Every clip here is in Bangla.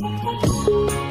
হায়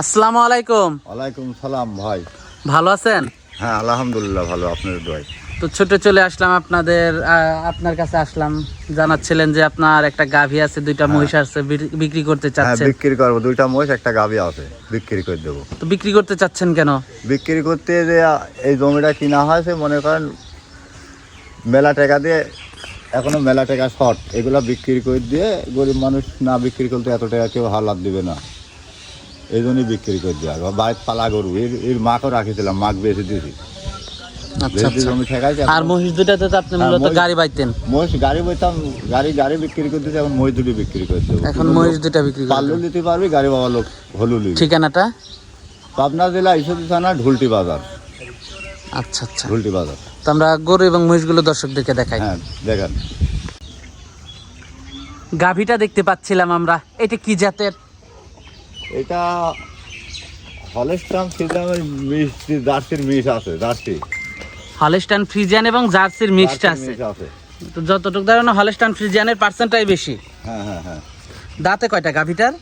আসসালামু আলাইকুম। ওয়ালাইকুম সালাম ভাই। ভালো আছেন? হ্যাঁ আলহামদুলিল্লাহ ভালো আপনার তো ছোট চলে আসলাম আপনাদের আপনার কাছে আসলাম। জানাচ্ছিলেন যে আপনার একটা গাভী আছে দুইটা মহিষ আছে বিক্রি করতে হ্যাঁ চাচ্ছেন বিক্রি করব দুইটা মহিষ একটা গাভি আছে বিক্রি করে দেবো। তো বিক্রি করতে চাচ্ছেন কেন? বিক্রি করতে যে এই জমিটা কিনা হয়েছে মনে করেন মেলা টাকা দিয়ে এখনও মেলা টাকা শর্ট। এগুলা বিক্রি করে দিয়ে গরিব মানুষ না বিক্রি করতে এত টাকা কেউ হালাত দিবে না। এই জন্যই বিক্রি করে দেওয়া আর পালা গরু এর এর মাকেও রাখিছিলাম মাক বেঁচে দিয়েছি। আচ্ছা আচ্ছা। আর মহিষ দুটাতে তো আপনি হ্যাঁ, মূলত গাড়ি বাইতেন। মহিষ গাড়ি বইতাম গাড়ি গাড়ি বিক্রি করতেছে এখন মহিষ দুটি বিক্রি করে দেবো এখন মহিষ দুটা বিক্রি পাল্লু নিতে পারবি গাড়ি বাবা লোক হলু ঠিকানাটা? পাবনা জেলা থানা ঢুলটি বাজার। আচ্ছা আচ্ছা। ঢুলটি বাজার। তো আমরা গরু এবং মহিষগুলো দর্শকদেরকে দেখাই। হ্যাঁ দেখেন। গাভীটা দেখতে পাচ্ছিলাম আমরা। এটা কি জাতের? এটা হলেস্টাম সিজামের মিষ্টি জার্সির মিষ আছে জার্সি। হলেস্টান ফ্রিজিয়ান এবং জার্সির মিক্সড আছে। তো যতটুকু ধারণা হলেস্টান ফ্রিজিয়ানের পার্সেন্টটাই বেশি। হ্যাঁ হ্যাঁ হ্যাঁ। দাঁতে কয়টা গাভীটার?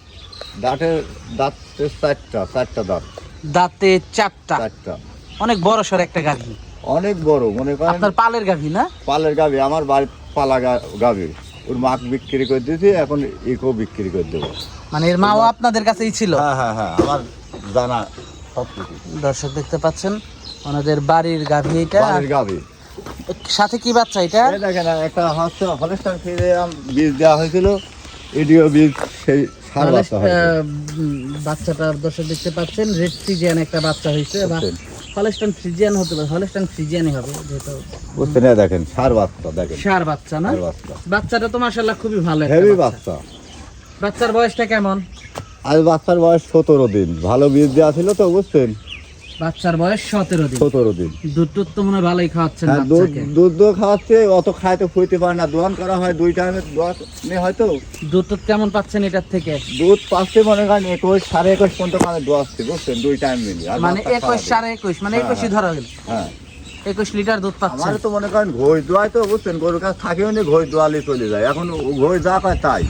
দাঁতের দাঁত চারটা চারটা দাঁত। দাঁতে চারটা। চারটা। অনেক বড় সর একটা গাভী। অনেক বড় মনে করেন আপনার পালের গাভী না? পালের গাবি আমার বাড়ির পালা গা- গাবি ওর মাক বিক্রি করে দিয়েছি এখন ইকো বিক্রি করে দেবো। মানে এর মাও আপনাদের কাছেই ছিল? হ্যাঁ হ্যাঁ হ্যাঁ আমার জানা সব কিছু দর্শক দেখতে পাচ্ছেন ওনাদের বাড়ির গাভী এটা। বাড়ির গাবি সাথে কি বাচ্চা এটা? দেখেন একটা হচ্ছে হলস্টার ফিরে বীজ দেওয়া হয়েছিল। এডিও বীজ সেই সার বাচ্চা বাচ্চাটার দর্শক দেখতে পাচ্ছেন রেড ফ্রিজিয়ান একটা বাচ্চা হয়েছে? হলেস্টান ফ্রিজিয়ান হতে পারে হলেস্টান ফ্রিজিয়ানই হবে যেহেতু। বুঝতে না দেখেন সার বাচ্চা দেখেন। সার বাচ্চা না? বাচ্চা। বাচ্চাটা তো মাশাআল্লাহ খুবই ভালো হেভি বাচ্চা। বাচ্চা। বাচ্চার বয়সটা কেমন? আজ বাচ্চার বয়স সতেরো দিন। ভালো বীজ দেওয়া ছিল তো বুঝছেন? বাচ্চার বয়স সতেরো দিন। সতেরো দিন। দুধ তো মনে ভালোই হ্যাঁ দুধ দুধ খাওয়াচ্ছে অত খাইতে ফুইতে পারে না। দোয়ান করা হয় দুই টাইমে দোয়ান হয়তো। দুধ কেমন পাচ্ছেন এটার থেকে? দুধ পাচ্ছে মনে করেন একুশ সাড়ে একুশ পর্যন্ত মানে দোয়াচ্ছে বুঝছেন? দুই টাইম মিলি। মানে একুশ সাড়ে একুশ মানে হ্যাঁ, একুশই হ্যাঁ। ধরা গেল হ্যাঁ। একুশ লিটার দুধ আমার পাচ্ছেন তো মনে করেন ঘই দোয়াই তো বুঝছেন? গরুর কাছে থাকেও নি ঘই দোয়ালি চলে যায়। এখন ঘই যা পায় তাই।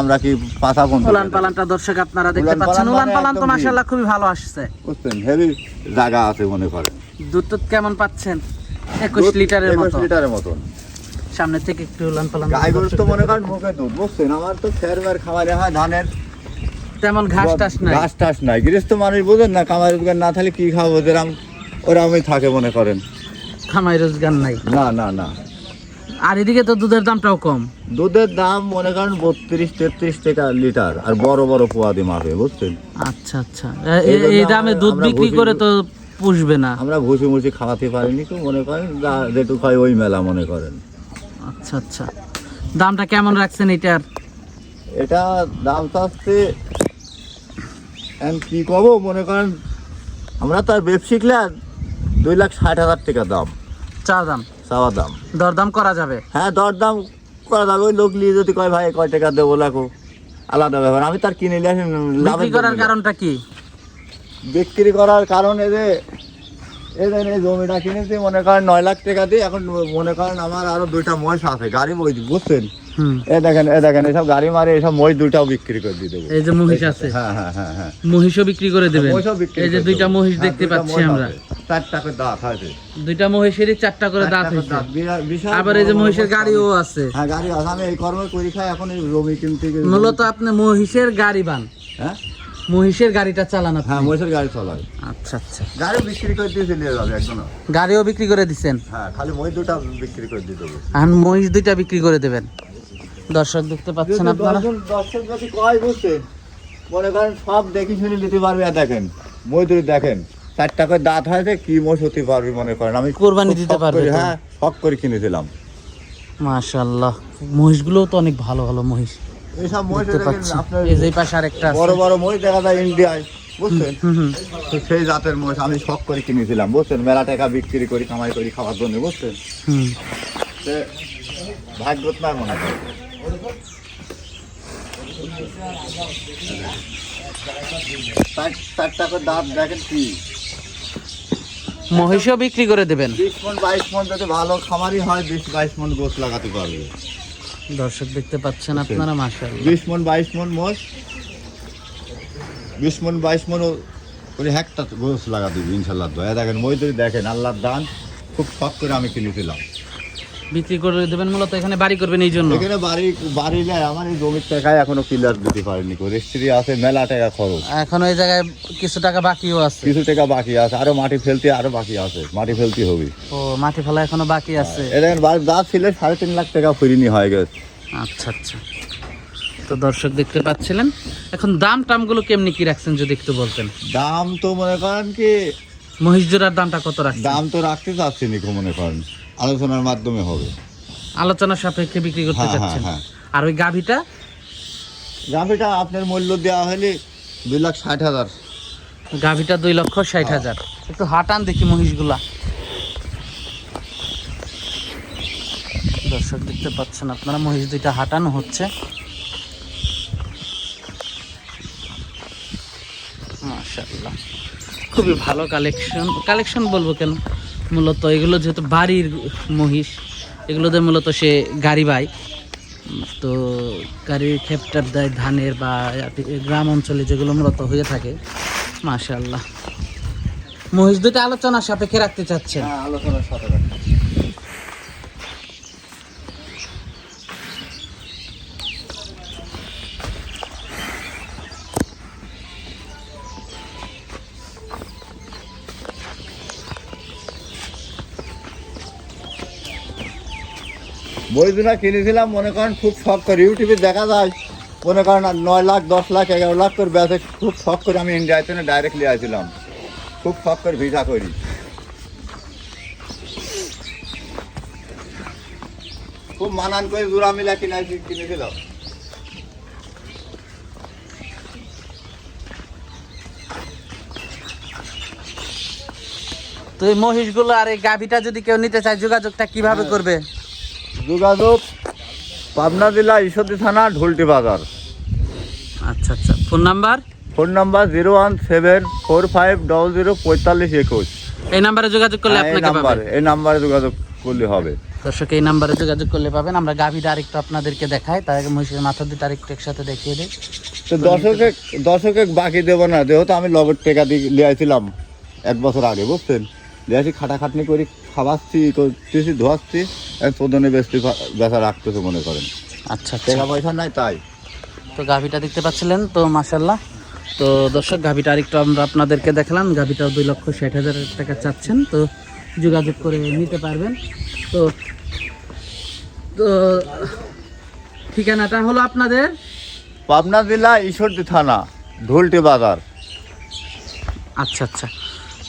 আমরা কি পাশা বন্ধ। উলান পালানটা দর্শক আপনারা দেখতে পাচ্ছেন। উলান মানে পালান তো মাশাআল্লাহ খুবই ভালো আসছে। বুঝছেন? হেভি জায়গা আছে মনে করেন। দুধ কেমন পাচ্ছেন? একুশ দুধ লিটারের একুশ মতো। লিটারের মতন। সামনে থেকে একটু উলান পালান গাই গরু তো মনে করেন মুখে দুধ বুঝছেন? আমার তো ফেরবার খামারে হয় ধানের তেমন ঘাস টাস নাই। ঘাস টাস নাই। গৃহস্থ মানুষ বুঝেন না কামাই রোজগার না থাকলে কি খাব যেরাম ওরামই থাকে মনে করেন। খামাই রোজগার নাই। না না না। আর এদিকে তো দুধের দামটাও কম। দুধের দাম মনে করেন বত্রিশ তেত্রিশ টাকা লিটার আর বড় বড় পোয়াদি মাপে বুঝছেন? আচ্ছা আচ্ছা। এই দামে দুধ বিক্রি করে তো পুষবে না। আমরা ভুসি মুসি খাওয়াতে পারিনি তো মনে করেন যা- যেটুকু হয় ওই মেলা মনে করেন। আচ্ছা আচ্ছা। দামটা কেমন রাখছেন এটার এটা দাম চাচ্ছে এখন কি কব মনে করেন আমরা তো আর বেপ শিখলে দুই লাখ ষাট হাজার টাকা দাম। চা দাম। চাওয়া দাম। দরদাম করা যাবে? হ্যাঁ দর দাম করা যাবে। ওই লোক নিয়ে যদি কয় ভাই কয় টাকা দেবো লাগো আলাদা ব্যাপার। আমি তার কিনে নিয়ে বিক্রি করার কারণটা কি? বিক্রি করার কারণ যে যে এই জমিটা কিনেছি মনে করেন নয় লাখ টাকা দিয়ে এখন মনে করেন আমার আরও দুইটা মহিষ আছে গাড়ি বুঝছেন? এ দেখেন এ দেখেন এসব গাড়ি মারে এসব মহিষ দুইটাও বিক্রি করে দিয়ে দেবো। এই যে মহিষ আছে। হ্যাঁ হ্যাঁ হ্যাঁ হ্যাঁ। মহিষও বিক্রি করে দেবেন। মহিষও এই যে দুইটা মহিষ হ্যাঁ, দেখতে পাচ্ছি আমরা। চারটা করে দাঁত আছে দুইটা মহিষেরই চারটা করে দাঁত হয়েছে। আবার এই যে মহিষের মহিষ গাড়িও আছে। হ্যাঁ গাড়ি আছে। আমি এই কর্ম করি খাই এখন এই জমি কিনতে মূলত আপনি মহিষের গাড়ি বান। হ্যাঁ? মহিষের গাড়িটা চালান আপনি। হ্যাঁ মহিষের গাড়ি আচ্ছা আচ্ছা। গাড়ি বিক্রি করে দিয়ে চলে যাবে একজন গাড়িও বিক্রি করে দিছেন? হ্যাঁ খালি মহিষ দুটা বিক্রি করে দিতে হবে। এখন মহিষ দুইটা বিক্রি করে দেবেন। দর্শক দেখতে পাচ্ছেন আপনারা? দর্শক যদি কয় বুঝছেন মনে করেন সব দেখি শুনে নিতে পারবে আর দেখেন মজদুরি দেখেন। চারটা করে দাঁত হয়েছে কি মোষ হতে পারবে মনে করেন? আমি কোরবানি দিতে পারবে হ্যাঁ শখ করে কিনেছিলাম। মাশাআল্লাহ। মহিষগুলোও তো অনেক ভালো ভালো মহিষ। এইসব মহিষ এই যে পাশে আরেকটা। বড় বড় মহিষ দেখা যায় ইন্ডিয়ায় বুঝছেন? সেই জাতের মহিষ আমি শখ করে কিনেছিলাম বুঝছেন? মেলা টাকা বিক্রি করি কামাই করি খাওয়ার জন্য বুঝছেন? ভাগ্যত না মনে হয়। চার- চারটা করে দাঁত দেখেন কি? মহিষও বিক্রি করে দেবেন। বিশ মন বাইশ মন ভালো খামারি হয় বিশ বাইশ মন গোস লাগাতে পারবে। দর্শক দেখতে পাচ্ছেন আপনারা মাশাআল্লাহ। বিশ মন বাইশ মন মোষ বিশ মন বাইশ মন করে একটা গোস লাগাতে দিবি ইনশাল্লাহ দয়া দেখেন মজদুরি দেখেন আল্লাহর দান খুব শখ করে আমি কিনেছিলাম বিক্রি করে দেবেন মূলত এখানে বাড়ি করবেন এই জন্য। এখানে বাড়ি বাড়ি যায় আমার এই জমির টাকায় এখনও ক্লিয়ার দিতে পারিনি রেজিস্ট্রি আছে মেলা টাকা খরচ। এখন ওই জায়গায় কিছু টাকা বাকিও আছে। কিছু টাকা বাকি আছে আরও মাটি ফেলতে আরও বাকি আছে মাটি ফেলতে হবে। ও মাটি ফেলা এখনও বাকি আছে। এ দেখেন বাড়ির যা ছিল সাড়ে তিন লাখ টাকা ফিরিনি হয়ে গেছে। আচ্ছা আচ্ছা। তো দর্শক দেখতে পাচ্ছিলেন এখন দাম টামগুলো কেমনি কি রাখছেন যদি একটু বলতেন? দাম তো মনে করেন কি মহিষ জোড়ার দামটা কত রাখছেন? দাম তো রাখতে চাচ্ছি নি মনে করেন? আলোচনার মাধ্যমে হবে। আলোচনা সাপেক্ষে বিক্রি করতে হ্যাঁ, হ্যাঁ, চাচ্ছেন। হ্যাঁ। আর ওই গাভিটা? গাভিটা আপনার মূল্য দেওয়া হলে দুই লাখ ষাট হাজার। গাভিটা দুই লক্ষ ষাট হাজার। একটু হাটান দেখি মহিষগুলা। দর্শক দেখতে পাচ্ছেন আপনারা মহিষ দুইটা হাঁটানো হচ্ছে। মাশাআল্লাহ। খুবই ভালো কালেকশন কালেকশন বলব কেন? মূলত এগুলো যেহেতু বাড়ির মহিষ, এগুলোতে মূলত সে গাড়ি বাই। তো গাড়ির খেপটাপ দেয় ধানের বা গ্রাম অঞ্চলে যেগুলো মূলত হয়ে থাকে মাশাল্লাহ মহিষ দুটো আলোচনা সাপেক্ষে রাখতে চাচ্ছেন। আলোচনা আলোচনার সাথে রাখতে বই দুটা কিনেছিলাম মনে করেন খুব শখ করে। ইউটিউবে দেখা যায় মনে করেন নয় লাখ দশ লাখ এগারো লাখ করে বেচে খুব শখ করে আমি ইন্ডিয়াতে ডাইরেক্টলি আসছিলাম। খুব শখ করে ভিসা করি। খুব মানান করে জোড়া মিলা কিনা কিনেছিলাম তো এই মহিষগুলো আর এই গাভিটা যদি কেউ নিতে চায় যোগাযোগটা কীভাবে করবে? যোগাযোগ পাবনা জেলা ঈশ্বরদী থানা ঢুলটি বাজার। আচ্ছা আচ্ছা। Phone number? Phone number zero one seven four five double zero পঁয়তাল্লিশ একুশ। এই নাম্বারে যোগাযোগ করলে হ্যাঁ, আপনাকে নাম্বার এই নাম্বারে যোগাযোগ করলে হবে। দর্শক এই নাম্বারে যোগাযোগ করলে পাবেন। আমরা গাভিটা আরেকটু আপনাদেরকে দেখাই তার আগে মহিষের মাথা দুটো আরেকটু একসাথে দেখিয়ে দিই। তো দর্শকে দর্শকে বাকি দেবো না যেহেতু আমি লগের টেকা দিয়ে লিয়েছিলাম এক বছর আগে বুঝছেন? লিয়েছি খাটাখাটনি করি খাওয়াচ্ছি করতেছি ধোয়াচ্ছি চোদনে বেশি ব্যথা রাখতেছে মনে করেন। আচ্ছা আচ্ছা। টাকা পয়সা নাই তাই। তো গাভিটা দেখতে পাচ্ছিলেন তো মাসাল্লাহ তো দর্শক গাভিটা আরেকটু আমরা আপনাদেরকে দেখালাম। গাভিটাও দুই লক্ষ ষাট হাজার টাকা চাচ্ছেন তো যোগাযোগ করে নিতে পারবেন। তো তো ঠিকানাটা হলো আপনাদের? পাবনা জেলা ঈশ্বরদী থানা ঢুলটি বাজার। আচ্ছা আচ্ছা।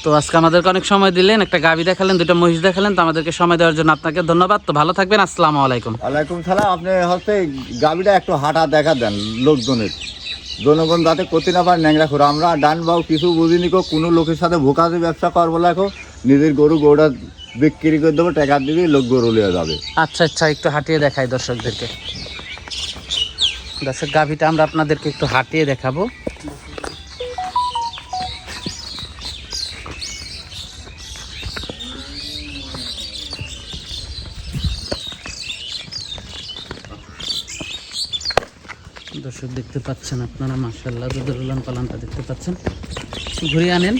তো আজকে আমাদেরকে অনেক সময় দিলেন একটা গাভি দেখালেন দুটো মহিষ দেখালেন তো আমাদেরকে সময় দেওয়ার জন্য আপনাকে ধন্যবাদ। তো ভালো থাকবেন আসসালামু আলাইকুম। আলাইকুম সালাম আপনি হচ্ছে গাবিটা একটু হাঁটা দেখা দেন লোকজনের। জনগণ যাতে করতে না পারে ন্যাংরা করে আমরা ডান বাউ কিছু বুঝিনি কো কোনো লোকের সাথে ভোকাতে ব্যবসা করব লেখো নিজের গরু গরুটা বিক্রি করে দেবো টাকা দিবি লোক গরু লিয়ে যাবে। আচ্ছা আচ্ছা একটু হাঁটিয়ে দেখাই দর্শকদেরকে। দর্শক গাভিটা আমরা আপনাদেরকে একটু হাঁটিয়ে দেখাবো। দেখতে পাচ্ছেন আপনারা মার্শাল্লাহ উলান পালানটা দেখতে পাচ্ছেন। ঘুরিয়ে আনেন।